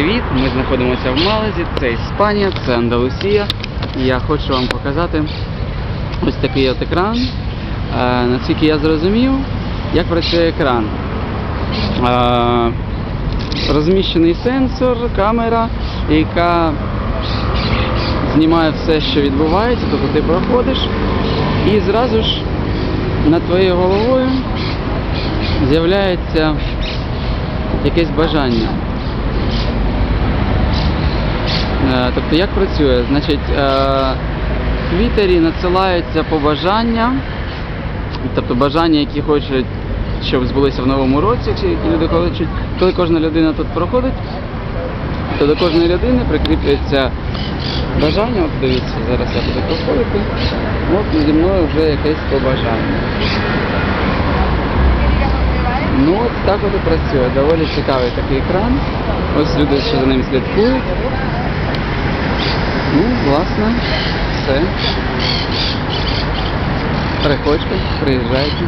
привіт! Ми знаходимося в Малазі, це Іспанія, це Андалусія. Я хочу вам показати ось такий от екран. Е, наскільки я зрозумів, як працює екран. Е, розміщений сенсор, камера, яка знімає все, що відбувається, тобто ти проходиш, і зразу ж над твоєю головою з'являється якесь бажання. Е, Тобто як працює? Значить, е, в Твіттері надсилаються побажання, тобто бажання, які хочуть, щоб збулися в новому році, чи які люди хочуть. Коли кожна людина тут проходить, то до кожної людини прикріплюється бажання. От дивіться, зараз я буду проходити. От зі мною вже якесь побажання. Ну от так от і працює. Доволі цікавий такий екран. Ось люди ще за ним слідкують. Ну, все. Приходьте, приїжджайте.